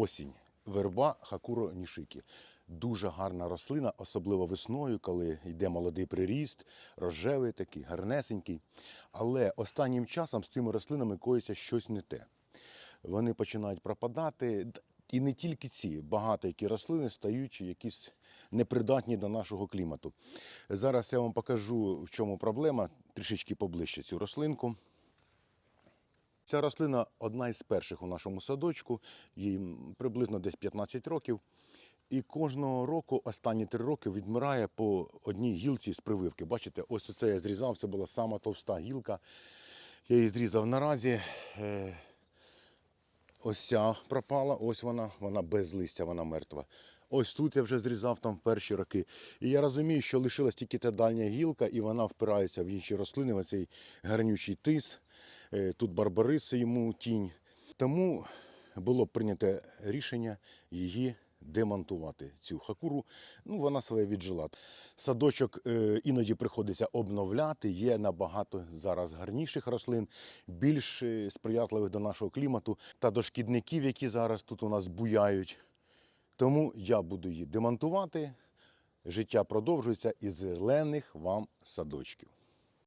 осінь. Верба Хакуро Нішики. Дуже гарна рослина, особливо весною, коли йде молодий приріст, рожевий такий, гарнесенький. Але останнім часом з цими рослинами коїться щось не те. Вони починають пропадати. І не тільки ці, багато які рослини стають якісь непридатні до нашого клімату. Зараз я вам покажу, в чому проблема, трішечки поближче цю рослинку. Ця рослина одна із перших у нашому садочку, їй приблизно десь 15 років. І кожного року, останні три роки, відмирає по одній гілці з прививки. Бачите, ось оце я зрізав, це була сама товста гілка. Я її зрізав наразі. Е, Ось ця пропала, ось вона, вона без листя, вона мертва. Ось тут я вже зрізав там в перші роки. І я розумію, що лишилась тільки та дальня гілка, і вона впирається в інші рослини, в оцей гарнючий тис. Е, Тут барбариси йому тінь. Тому було прийнято рішення її демонтувати, цю хакуру. Ну, вона своє віджила. Садочок е, іноді приходиться обновляти. Є набагато зараз гарніших рослин, більш е, сприятливих до нашого клімату та до шкідників, які зараз тут у нас буяють. Тому я буду її демонтувати. Життя продовжується із зелених вам садочків.